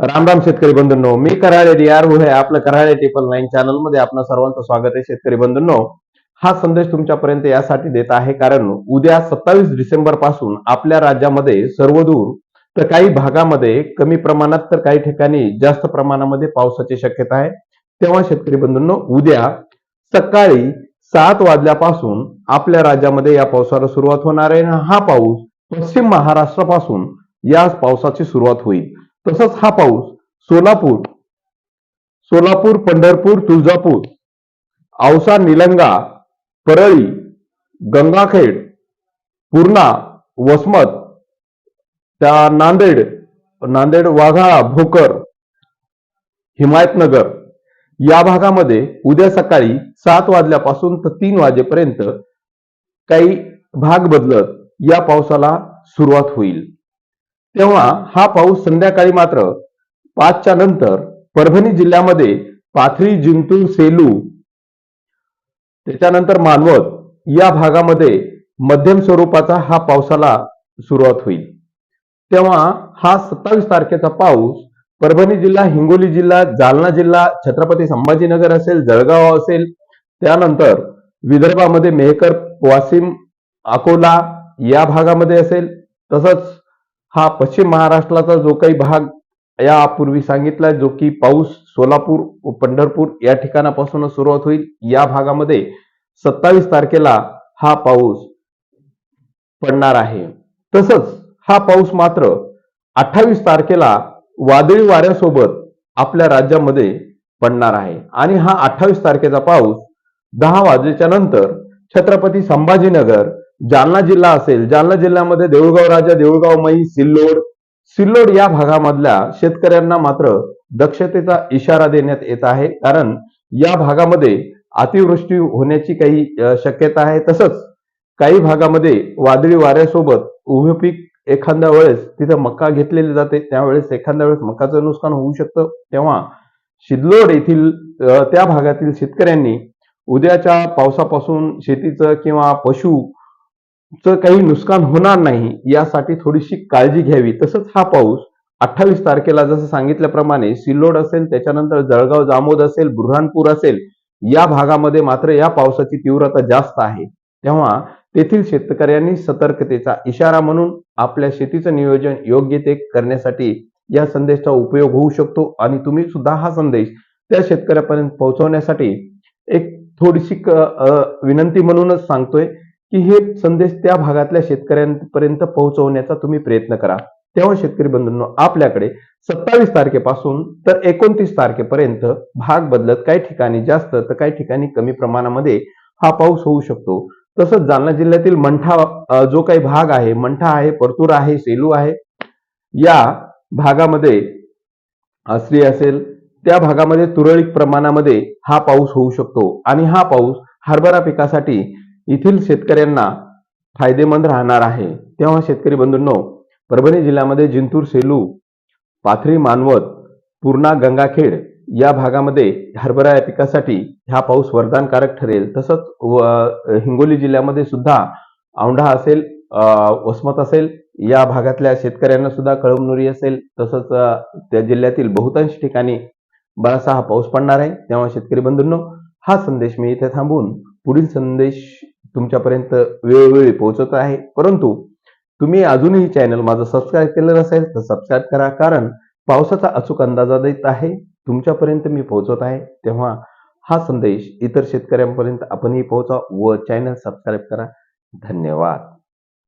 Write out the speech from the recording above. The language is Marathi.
राम राम शेतकरी बंधूंनो मी कराळे रियार हो आहे. आपलं कराळे टेपल नाईन चॅनलमध्ये आपलं सर्वांचं स्वागत आहे शेतकरी बंधूंनो. हा संदेश तुमच्यापर्यंत यासाठी देत आहे कारण उद्या सत्तावीस डिसेंबरपासून आपल्या राज्यामध्ये सर्वदूर तर काही भागामध्ये कमी प्रमाणात तर काही ठिकाणी जास्त प्रमाणामध्ये पावसाची शक्यता आहे. तेव्हा शेतकरी बंधूंनो उद्या सकाळी सात वाजल्यापासून आपल्या राज्यामध्ये या पावसाला सुरुवात होणार आहे. हा पाऊस पश्चिम महाराष्ट्रापासून या पावसाची सुरुवात होईल. तसंच हा पाऊस सोलापूर सोलापूर पंढरपूर तुळजापूर औसा निलंगा परळी गंगाखेड पूर्णा वसमत त्या नांदेड नांदेड वाघाळा भोकर हिमायतनगर या भागामध्ये उद्या सकाळी सात वाजल्यापासून तर तीन वाजेपर्यंत काही भाग बदलत या पावसाला सुरुवात होईल. तेव्हा हा पाऊस संध्याकाळी मात्र पाचच्या नंतर परभणी जिल्ह्यामध्ये पाथरी जिंतूर सेलू त्याच्यानंतर मानवत या भागामध्ये मध्यम स्वरूपाचा हा पावसाला सुरुवात होईल. तेव्हा हा सत्तावीस तारखेचा पाऊस परभणी जिल्हा हिंगोली जिल्हा जालना जिल्हा छत्रपती संभाजीनगर असेल जळगाव असेल त्यानंतर विदर्भामध्ये मेहकर वाशिम अकोला या भागामध्ये असेल तसंच हा पश्चिम महाराष्ट्राचा जो काही भाग यापूर्वी सांगितला जो की पाऊस सोलापूर व पंढरपूर या ठिकाणापासून सुरुवात होईल. या भागामध्ये सत्तावीस तारखेला हा पाऊस पडणार आहे. तसंच हा पाऊस मात्र अठ्ठावीस तारखेला वादळी वाऱ्यासोबत आपल्या राज्यामध्ये पडणार आहे. आणि हा अठ्ठावीस तारखेचा पाऊस दहा वाजेच्या नंतर छत्रपती संभाजीनगर जालना जिल्हा असेल जालना जिल्ह्यामध्ये देऊळगाव राजा देऊळगाव मई सिल्लोड सिल्लोड या भागामधल्या शेतकऱ्यांना मात्र दक्षतेचा इशारा देण्यात येत आहे. कारण या भागामध्ये अतिवृष्टी होण्याची काही शक्यता आहे. तसंच काही भागामध्ये वादळी वाऱ्यासोबत उभे पीक एखाद्या वेळेस तिथं मक्का घेतलेली जाते. त्यावेळेस एखाद्या वेळेस मक्काचं नुकसान होऊ शकतं. तेव्हा शिदलोड येथील त्या भागातील शेतकऱ्यांनी उद्याच्या पावसापासून शेतीचं किंवा पशु काही नुकसान होणार नाही यासाठी थोडीशी काळजी घ्यावी. तसंच हा पाऊस अठ्ठावीस तारखेला जसं सांगितल्याप्रमाणे सिल्लोड असेल त्याच्यानंतर जळगाव जामोद असेल बुऱ्हाणपूर असेल या भागामध्ये मात्र या पावसाची तीव्रता जास्त आहे. तेव्हा तेथील शेतकऱ्यांनी सतर्कतेचा इशारा म्हणून आपल्या शेतीचं नियोजन योग्य ते करण्यासाठी या संदेशाचा उपयोग होऊ शकतो. आणि तुम्ही सुद्धा हा संदेश त्या शेतकऱ्यापर्यंत पोहोचवण्यासाठी एक थोडीशी विनंती म्हणूनच सांगतोय. की हे संदेश त्या भागातल्या शेतकऱ्यांपर्यंत पोहोचवण्याचा तुम्ही प्रयत्न करा. तेव्हा शेतकरी बंधूंनो आपल्याकडे सत्तावीस तारखेपासून तर एकोणतीस तारखेपर्यंत भाग बदलत काही ठिकाणी जास्त तर काही ठिकाणी कमी प्रमाणामध्ये हा पाऊस होऊ शकतो. तसंच जालना जिल्ह्यातील मंठा जो काही भाग आहे मंठा आहे परतूर आहे सेलू आहे या भागामध्ये आसरी असेल त्या भागामध्ये तुरळक प्रमाणामध्ये हा पाऊस होऊ शकतो. आणि हा पाऊस हरभरा पिकासाठी येथील शेतकऱ्यांना फायदेमंद राहणार आहे. तेव्हा शेतकरी बंधूंनो परभणी जिल्ह्यामध्ये जिंतूर सेलू पाथरी मानवत पूर्णा गंगाखेड या भागामध्ये हरभरा या पिकासाठी हा पाऊस वरदानकारक ठरेल. तसंच व- हिंगोली जिल्ह्यामध्ये सुद्धा औंढा असेल वसमत असेल या भागातल्या शेतकऱ्यांना सुद्धा कळमनुरी असेल. तसंच त्या जिल्ह्यातील बहुतांश ठिकाणी बराचसा हा पाऊस पडणार आहे. तेव्हा शेतकरी बंधूंनो हा संदेश मी इथे थांबून पुढील संदेश तुमच्यापर्यंत वेळोवेळी पोहोचत आहे. परंतु तुम्ही अजूनही चॅनल माझं सबस्क्राईब केलं नसेल तर सबस्क्राईब करा. कारण पावसाचा अचूक अंदाजा देत आहे. तुमच्यापर्यंत मी पोहोचत आहे. तेव्हा हा संदेश इतर शेतकऱ्यांपर्यंत आपणही पोहोचा व चॅनल सबस्क्राईब करा. धन्यवाद.